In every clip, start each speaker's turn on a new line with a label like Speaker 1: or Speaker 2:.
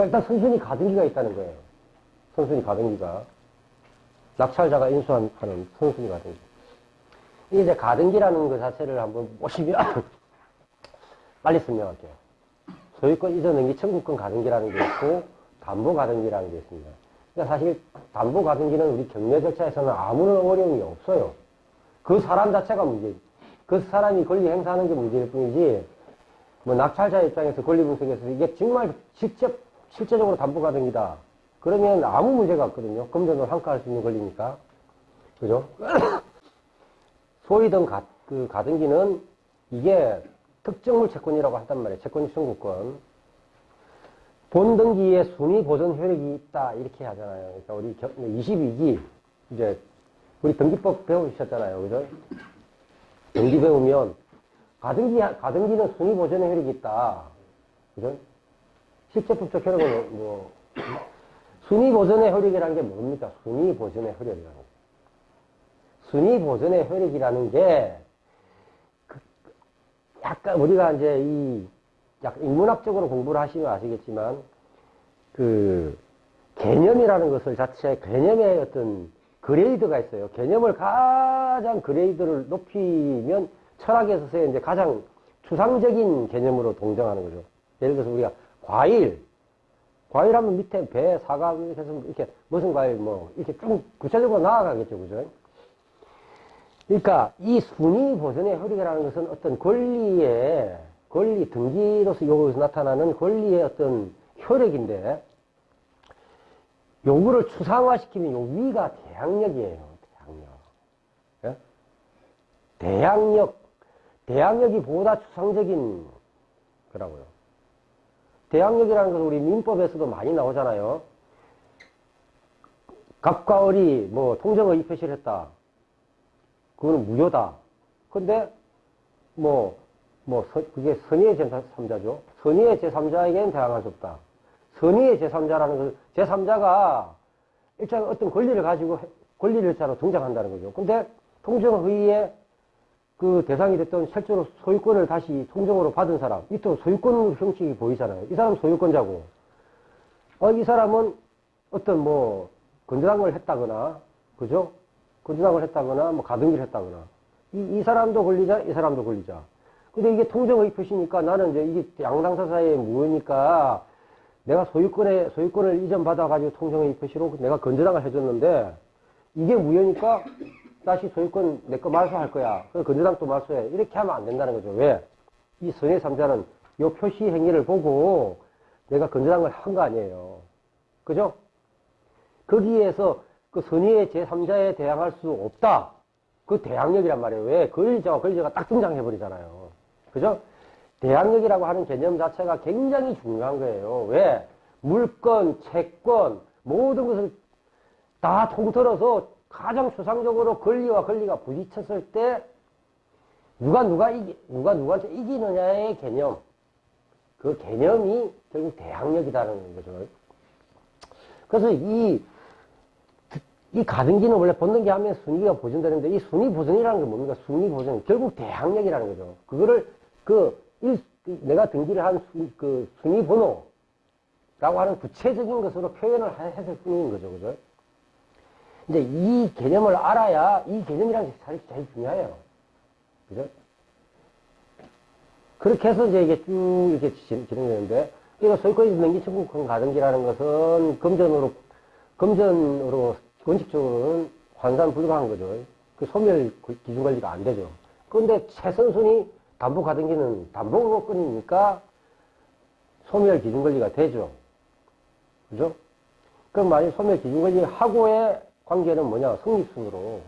Speaker 1: 그러니까 일단 선순위 가등기가 있다는 거예요. 선순위 가등기가. 낙찰자가 인수하는 선순위 가등기. 이제 가등기라는 그 자체를 한번 보시면 빨리 설명할게요. 소유권 이전 등기 청구권 가등기라는 게 있고 담보 가등기라는 게 있습니다. 그러니까 사실 담보 가등기는 우리 경매 절차에서는 아무런 어려움이 없어요. 그 사람 자체가 문제, 그 사람이 권리 행사하는 게 문제일 뿐이지, 뭐 낙찰자 입장에서 권리 분석에서 이게 정말 직접 실제적으로 담보 가등기다. 그러면 아무 문제가 없거든요. 금전으로 한가할 수 있는 권리니까. 그죠? 소위 등 가, 그 가등기는 이게 특정물 채권이라고 한단 말이에요. 채권 청구권. 본등기에 순위 보존 효력이 있다. 이렇게 하잖아요. 그러니까 우리 22기, 이제, 우리 등기법 배우셨잖아요. 그죠? 등기 배우면, 가등기, 가등기는 순위 보존의 효력이 있다. 그죠? 실제법적 효력은 뭐, 순위 보존의 효력이라는 게 뭡니까? 순위 보존의 효력이라는 거. 순위 보존의 효력이라는 게, 그, 약간 우리가 이제 이, 약간 인문학적으로 공부를 하시면 아시겠지만, 그, 개념이라는 것을 자체, 개념의 어떤 그레이드가 있어요. 개념을 가장 그레이드를 높이면 철학에서의 이제 가장 추상적인 개념으로 동정하는 거죠. 예를 들어서 우리가 과일, 과일 하면 밑에 배, 사과, 이렇게 해서 이렇게 무슨 과일 뭐, 이렇게 쭉 구체적으로 나아가겠죠. 그죠? 그러니까 이 순위 보존의 효력이라는 것은 어떤 권리의 권리 등기로서 요구에서 나타나는 권리의 어떤 효력인데 요구를 추상화시키면 요 위가 대항력이에요. 대항력. 예? 대항력. 대항력이 보다 추상적인 거라고요. 대항력이라는 것은 우리 민법에서도 많이 나오잖아요. 갑과 을이 뭐 통정의 표시를 했다. 그거는 무효다. 근데 뭐, 뭐, 서, 그게 선의의 제3자죠. 선의의 제3자에게는 대항할 수 없다. 선의의 제3자라는 것은 제3자가 일단 어떤 권리를 가지고 권리를 자로 등장한다는 거죠. 근데 통정의의 그 대상이 됐던 실제로 소유권을 다시 통정으로 받은 사람, 이또 소유권 형식이 보이잖아요. 이 사람 소유권자고, 어, 이 사람은 어떤 뭐, 건전한 했다거나, 그죠? 건전한 했다거나, 뭐, 가등기를 했다거나. 이, 이 사람도 권리자, 이 사람도 권리자. 근데 이게 통정의 표시니까 나는 이제 이게 양당사 사이에 무효니까 내가 소유권에, 소유권을 이전받아가지고 통정의 표시로 내가 건전항을 해줬는데 이게 무효니까 다시 소유권 내 거 말소할 거야. 그래서 건전항 또 말소해. 이렇게 하면 안 된다는 거죠. 왜? 이 선의 삼자는 이 표시 행위를 보고 내가 건전항을 한 거 아니에요. 그죠? 거기에서 그 선의의 제3자에 대항할 수 없다. 그 대항력이란 말이에요. 왜? 권리자와 권리자가 딱 등장해버리잖아요. 그죠? 대항력이라고 하는 개념 자체가 굉장히 중요한 거예요. 왜? 물건, 채권, 모든 것을 다 통틀어서 가장 추상적으로 권리와 권리가 부딪혔을 때 누가 누가 이기, 누가 누구한테 이기느냐의 개념. 그 개념이 결국 대항력이다라는 거죠. 그래서 이, 이 가등기는 원래 본등기 하면 순위가 보존되는데 이 순위 보존이라는 게 뭡니까? 순위 보존. 결국 대항력이라는 거죠. 그거를 그 일, 내가 등기를 한 수, 그 순위 번호라고 하는 구체적인 것으로 표현을 했을 뿐인 거죠. 그죠? 이제 이 개념을 알아야 이 개념이라는 게 사실 제일 중요해요. 그죠? 그렇게 해서 이제 이게 쭉 이렇게 진행되는데, 이거 소유권이 넘기 청구권 가등기라는 것은 금전으로, 금전으로 원칙적으로는 환산 불가한 거죠. 그 소멸 기준 관리가 안 되죠. 그런데 최선순위 담보 가등기는 담보권이니까 소멸 기준 관리가 되죠. 그죠? 그럼 만약 소멸 기준 관리 하고의 관계는 뭐냐? 성립순으로.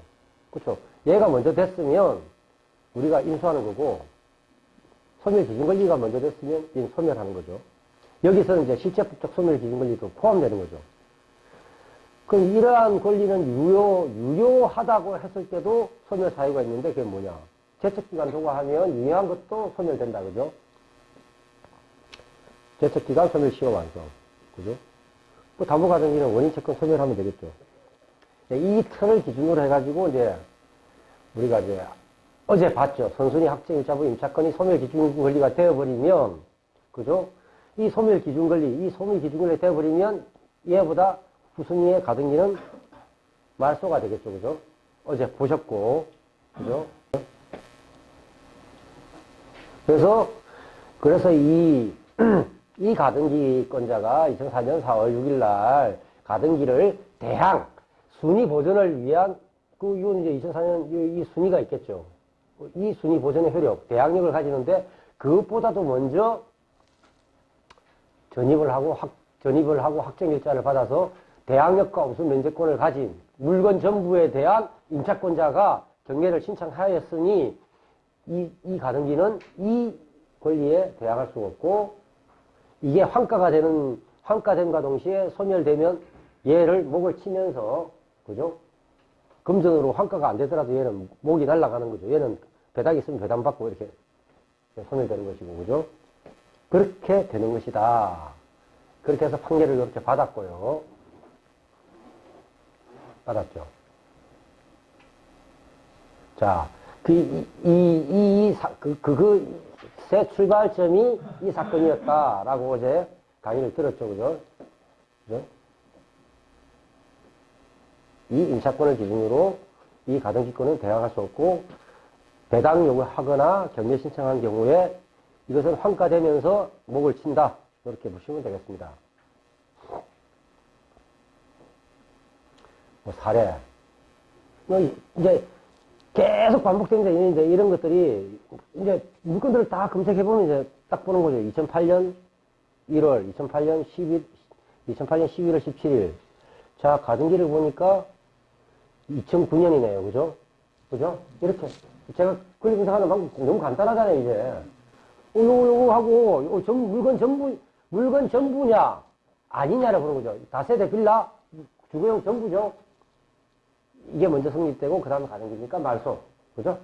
Speaker 1: 그렇죠? 얘가 먼저 됐으면 우리가 인수하는 거고 소멸 기준 관리가 먼저 됐으면 얘는 소멸하는 거죠. 여기서는 이제 실제법적 소멸 기준 관리도 포함되는 거죠. 그럼 이러한 권리는 유효, 유효하다고 했을 때도 소멸 사유가 있는데 그게 뭐냐? 제척기간 도과하면 유효한 것도 소멸된다, 그죠? 제척기간 소멸 시효 완성. 그죠? 또 담보가정기는 원인 채권 소멸하면 되겠죠. 이 틀을 기준으로 해가지고 이제 우리가 이제 어제 봤죠. 선순위 확정일자부 임차권이 소멸 기준 권리가 되어버리면, 그죠? 이 소멸 기준 권리, 이 소멸 기준 권리 돼버리면 얘보다 후순위의 가등기는 말소가 되겠죠, 그죠? 어제 보셨고, 그죠? 그래서, 그래서 이, 이 가등기권자가 2004년 4월 6일 날 가등기를 대항, 순위 보전을 위한, 그, 이건 이제 2004년 이, 이 순위가 있겠죠. 이 순위 보전의 효력, 대항력을 가지는데, 그것보다도 먼저 전입을 하고 확, 전입을 하고 확정일자를 받아서 대항력과 우수 면제권을 가진 물건 전부에 대한 임차권자가 경매를 신청하였으니 이, 이 가등기는 이 권리에 대항할 수 없고 이게 환가가 되는 환가됨과 동시에 소멸되면 얘를 목을 치면서 그죠? 금전으로 환가가 안 되더라도 얘는 목이 날아가는 거죠. 얘는 배당 있으면 배당 받고 이렇게 소멸되는 것이고 그죠? 그렇게 되는 것이다. 그렇게 해서 판결을 이렇게 받았고요. 받았죠. 자, 그, 이, 이, 이, 사, 그, 그, 그, 새 출발점이 이 사건이었다라고 어제 강의를 들었죠. 그죠? 그죠? 이 임차권을 기준으로 이 가등기권은 대항할 수 없고 배당 요구하거나 경매 신청한 경우에 이것은 환가되면서 목을 친다. 이렇게 보시면 되겠습니다. 뭐 사례. 뭐 이제 계속 반복되는데 이제 이런 것들이 이제 물건들을 다 검색해 보면 이제 딱 보는 거죠. 2008년 1월, 2008년 11, 2008년 11월 17일. 자, 가등기를 보니까 2009년이네요. 그죠? 그죠? 이렇게. 제가 권리 분석하는 방법 너무 간단하잖아요, 이제. 울고울고 하고, 어, 전, 물건 전부, 물건 전부냐? 아니냐를 보는 거죠. 다세대 빌라, 주거용 전부죠. 이게 먼저 성립되고, 그 다음에 가는 거니까 말소. 그죠?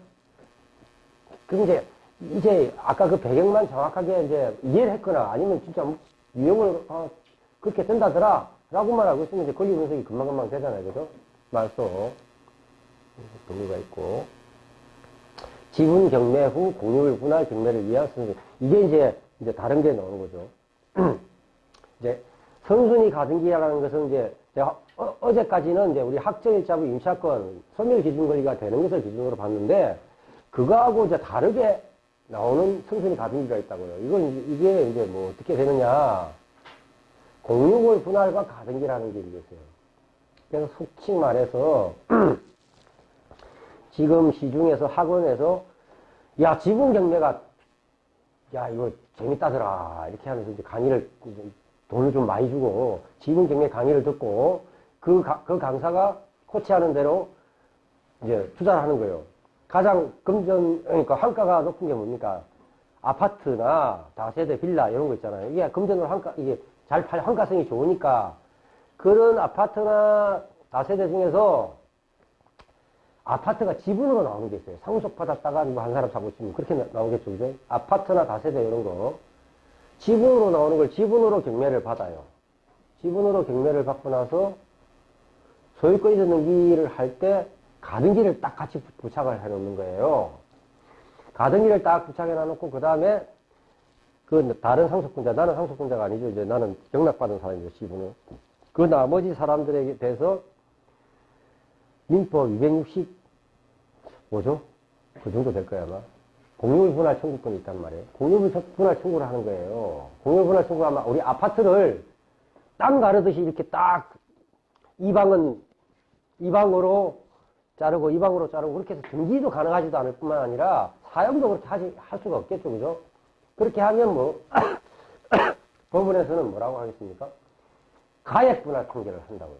Speaker 1: 그럼 이제, 이제, 아까 그 배경만 정확하게 이제 이해를 했거나, 아니면 진짜 유형을, 어, 그렇게 된다더라. 라고만 알고 있으면 이제 권리 분석이 금방금방 되잖아요. 그죠? 말소. 동의가 있고. 지분 경매 후 공유물 분할 경매를 위한 선순위. 이게 이제, 이제 다른 게 나오는 거죠. 이제 선순위 가등기라는 것은 이제 제가 어, 제까지는 이제 우리 학정일자부 임차권 소멸 기준 권리가 되는 것을 기준으로 봤는데 그거하고 이제 다르게 나오는 선순위 가등기가 있다고요. 이건 이게 이제 뭐 어떻게 되느냐. 공유물 분할과 가등기라는 게 있어요. 그래서 솔직히 말해서 지금 시중에서 학원에서 야 지분 경매가 야 이거 재밌다더라 이렇게 하면서 이제 강의를 돈을 좀 많이 주고 지분 경매 강의를 듣고 그, 가, 그 강사가 코치하는 대로 이제 투자를 하는 거예요. 가장 금전 그러니까 한가가 높은 게 뭡니까? 아파트나 다세대 빌라 이런 거 있잖아요. 이게 금전으로 한가 이게 잘 팔 한가성이 좋으니까 그런 아파트나 다세대 중에서 아파트가 지분으로 나오는 게 있어요. 상속받았다가 뭐 한 사람 사고 있으면 그렇게 나, 오겠죠 그죠? 아파트나 다세대 이런 거. 지분으로 나오는 걸 지분으로 경매를 받아요. 지분으로 경매를 받고 나서 소유권 이전 등기를 할 때 가등기를 딱 같이 부착을 해 놓는 거예요. 가등기를 딱 부착해 놔놓고 그 다음에 그 다른 상속분자, 나는 상속분자가 아니죠. 이제 나는 경락받은 사람이죠, 지분을. 그 나머지 사람들에게 대해서 민법 260 뭐죠? 그 정도 될 거야, 아마. 공유물 분할 청구권이 있단 말이에요. 공유물 분할 청구를 하는 거예요. 공유물 분할 청구가 아마 우리 아파트를 땅 가르듯이 이렇게 딱, 이 방은 이 방으로 자르고 이 방으로 자르고 그렇게 해서 등기도 가능하지도 않을 뿐만 아니라 사용도 그렇게 하지, 할 수가 없겠죠. 그죠? 그렇게 하면 뭐, 법원에서는 뭐라고 하겠습니까? 가액 분할 판결을 한다고요.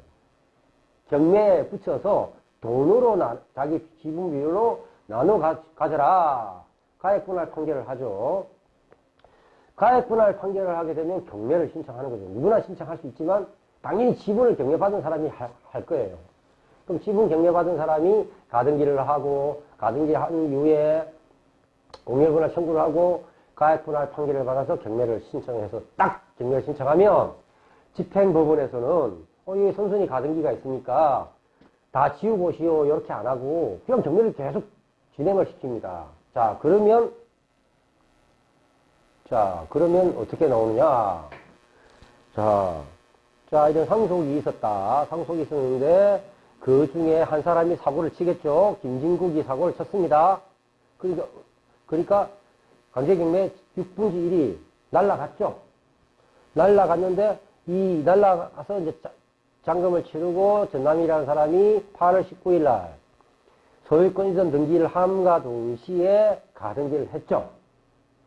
Speaker 1: 경매에 붙여서 돈으로 나, 자기 지분 비율로 나눠 가, 가져라. 가액 분할 판결을 하죠. 가액 분할 판결을 하게 되면 경매를 신청하는 거죠. 누구나 신청할 수 있지만 당연히 지분을 경매받은 사람이 하, 할 거예요. 그럼 지분 경매받은 사람이 가등기를 하고 가등기 한 이후에 공유분할 청구를 하고 가액분할 판결을 받아서 경매를 신청해서 딱 경매를 신청하면 집행법원에서는 어, 이 선순위 가등기가 있으니까 다 지우고 시오 이렇게 안 하고 그냥 경매를 계속 진행을 시킵니다. 자 그러면 자, 그러면 어떻게 나오느냐? 자, 자, 이런 상속이 있었다. 상속이 있었는데, 그 중에 한 사람이 사고를 치겠죠? 김진국이 사고를 쳤습니다. 그러니까, 그러니까, 강제경매 6분지 1이 날라갔죠? 날라갔는데, 이 날라가서 이제 자- 잔금을 치르고 전남이라는 사람이 8월 19일 날 소유권 이전 등기를 함과 동시에 가등기를 했죠.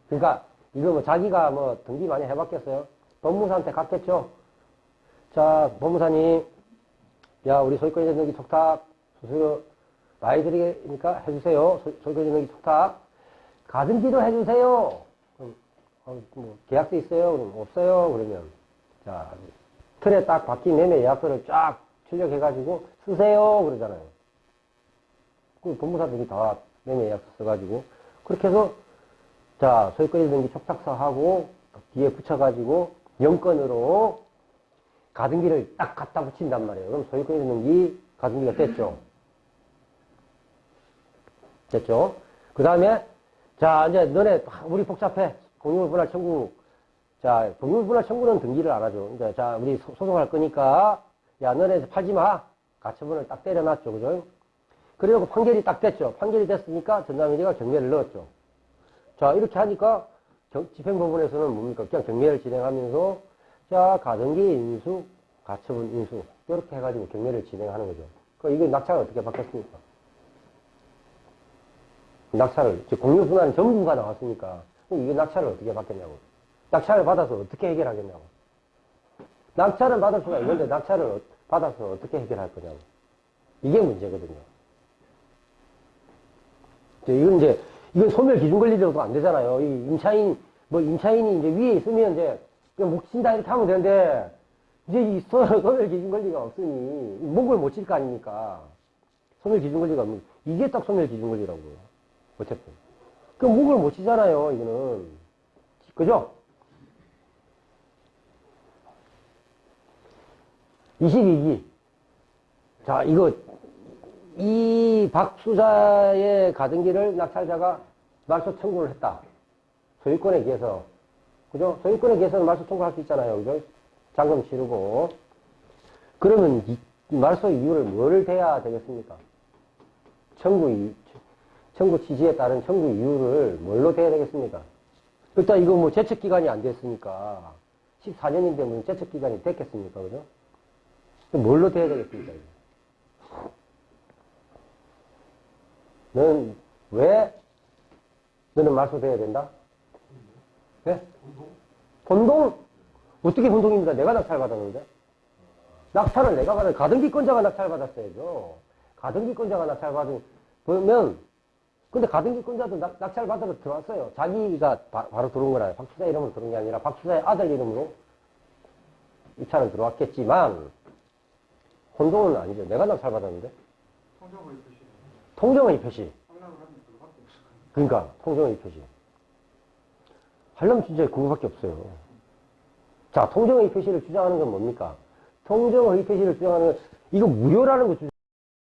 Speaker 1: 그러니까 이거 뭐 자기가 뭐 등기 많이 해봤겠어요? 법무사한테 갔겠죠? 자, 법무사님, 야, 우리 소유권 이전 등기 촉탁 수수료 많이 드리니까 해주세요. 소- 소유권 이전 등기 촉탁. 가등기도 해주세요. 그럼, 어, 뭐 계약서 있어요? 그럼 없어요? 그러면. 자, 틀에 딱 박힌 매매 예약서를 쫙 출력해가지고 쓰세요. 그러잖아요. 그 법무사들이 다 매매 예약서 써가지고. 그렇게 해서, 자, 소유권 등기 촉탁서하고 뒤에 붙여가지고 영건으로 가등기를 딱 갖다 붙인단 말이에요. 그럼 소유권 등기 가등기가 됐죠. 됐죠? 그 다음에, 자, 이제 너네, 우리 복잡해. 공유분할 청구. 자, 공유분할 청구는 등기를 안 하죠. 이제 자, 우리 소- 소송할 거니까, 야, 너네 팔지 마. 가처분을 딱 때려놨죠. 그죠? 그리고 판결이 딱 됐죠. 판결이 됐으니까 전남일이가 경매를 넣었죠. 자, 이렇게 하니까 경- 집행법원에서는 뭡니까? 그냥 경매를 진행하면서 자, 가등기 인수, 가처분 인수 이렇게 해가지고 경매를 진행하는 거죠. 그 이거 낙찰을 어떻게 받겠습니까? 낙찰을 즉 공유분할 전부가 나왔으니까 이거 낙찰을 어떻게 받겠냐고. 낙찰을 받아서 어떻게 해결하겠냐고. 낙찰은 받을 수가 있는데 낙찰을 어- 받아서 어떻게 해결할 거냐고. 이게 문제거든요. 이건 이제, 이건 소멸 기준 권리로도 안 되잖아요. 이 임차인, 뭐 임차인이 이제 위에 있으면 이제 그냥 목 친다 이렇게 하면 되는데, 이제 이 소- 소멸 기준 권리가 없으니 목을 못 칠 거 아닙니까? 소멸 기준 권리가 없는, 이게 딱 소멸 기준 권리라고요. 어쨌든. 그 목을 못 치잖아요, 이거는. 그죠? 22기. 자, 이거, 이 박수자의 가등기를 낙찰자가 말소 청구를 했다. 소유권에 의해서. 그죠? 소유권에 의해서는 말소 청구할 수 있잖아요. 그죠? 잔금 치르고. 그러면 이, 이 말소 이유를 뭐를 대야 되겠습니까? 청구 청구 취지에 따른 청구 이유를 뭘로 대야 되겠습니까? 일단 이거 뭐 제척기간이 안 됐으니까 14년인데 무슨 제척기간이 됐겠습니까? 그죠? 뭘로 대야 되겠습니까? 너는 왜 너는 말소 돼야 된다? 네? 본동? 어떻게 본동입니까? 내가 낙찰 받았는데? 낙찰을 내가 받은 가등기권자가 낙찰 받았어야죠. 가등기권자가 낙찰 받은 보면 근데 가등기권자도 낙, 낙찰 받으러 들어왔어요. 자기가 바, 로 들어온 거라 박수자 이름으로 들어온 게 아니라 박수자의 아들 이름으로 이 차는 들어왔겠지만 혼동은 아니죠. 내가 낙찰 받았는데
Speaker 2: 통정의 표시.
Speaker 1: 통정의 표시. 그러니까 통정의 표시. 하려면 진짜 그거밖에 없어요. 자, 통정의 표시를 주장하는 건 뭡니까? 통정의 표시를 주장하는 건 이거 무효라는 거 주장.